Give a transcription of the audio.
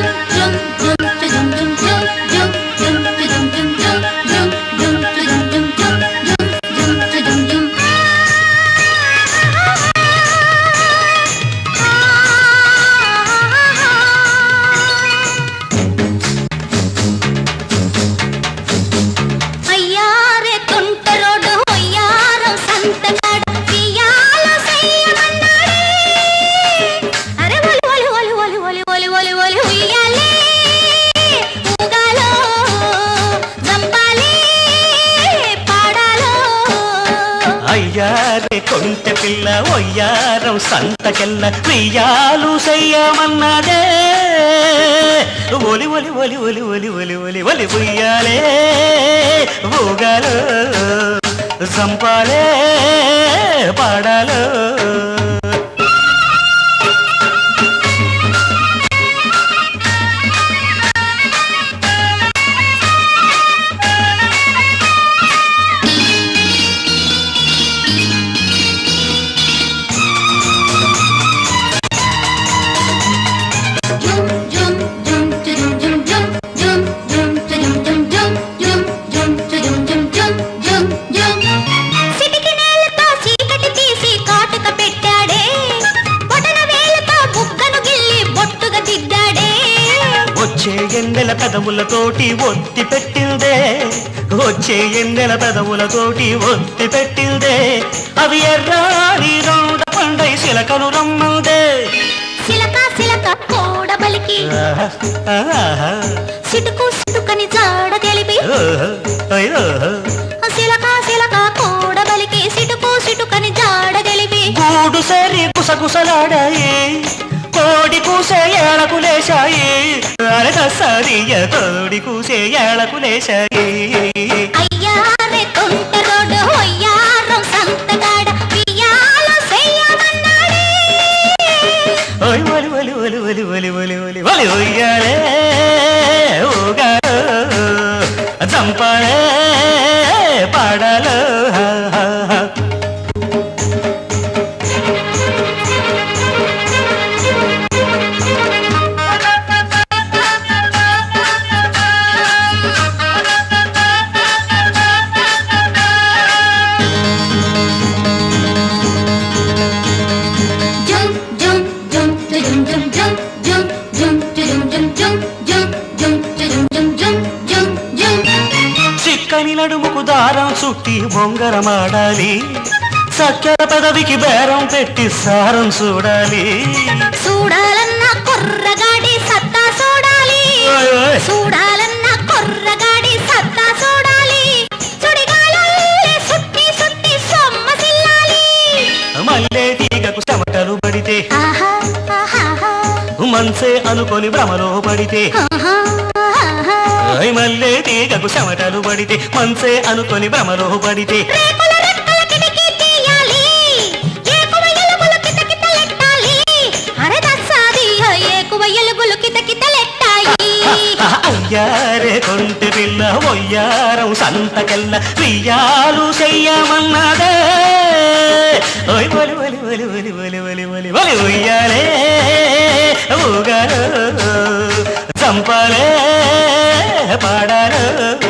Thank you. అయ్యారే కొంటె పిల్ల ఒయ్యారం సంతకెల్ల క్రియాలు చెయ్యమన్నదే. ఒలి ఒలి ఒలి ఒలి ఒలి ఒలి ఒలి ఒలి ఉయ్యాలే ఊగాలు సంపాలే పాడాలో. ఎన్నెల పెదవులతోటి ఒత్తి పెట్టిందే. వచ్చే ఎన్నెల పెదవులతోటి ఒత్తి పెట్టిందే. అవి ఎర్రాని రౌండ పండై శిలకను రమ్మందే. సిలక కోడబలికి ఆహా, ఆహా, సిటుకు సిటుకని జాడ తెలిపి. ఓహో, అయ్యోహో. సిలక సిలక కోడబలికి సిటుకు సిటుకని జాడ తెలిపి. గూడు సరి గుసగుసలాడాయి. తోడి కూసే ఏళకులేశాయి అరగ సరియ తోడి కూసే ఏళకులేశాయి చంపాడే పాడాలో. నడుముకు దారం చుట్టి బొంగరమాడాలి. చక్కెర పెదవికి బేరం పెట్టి సారం చూడాలి. చూడాలన్న కొర్రగాడి సత్తా చూడాలి. చూడాలన్న కొర్రగాడి సత్తా చూడాలి. మల్లె తీగకు చెమటలు పడితే మనసే అనుకొని భ్రమలో పడితే మల్లె తీగకు చెమటలు పడితే మనసే అనుకొని భ్రమలో పడితే. అయ్యారే కొంటి పిల్ల ఒయ్యారం సంతకెల్ల వియ్యాలు చెయ్యమన్నదే. ఓయ్ ఒలి ఒలి ఒలి ఒలి ఒలి ఒలి ఒలి ఒలి ఉయ్యాలే ఊగాలు చంపాలే. పాడారో.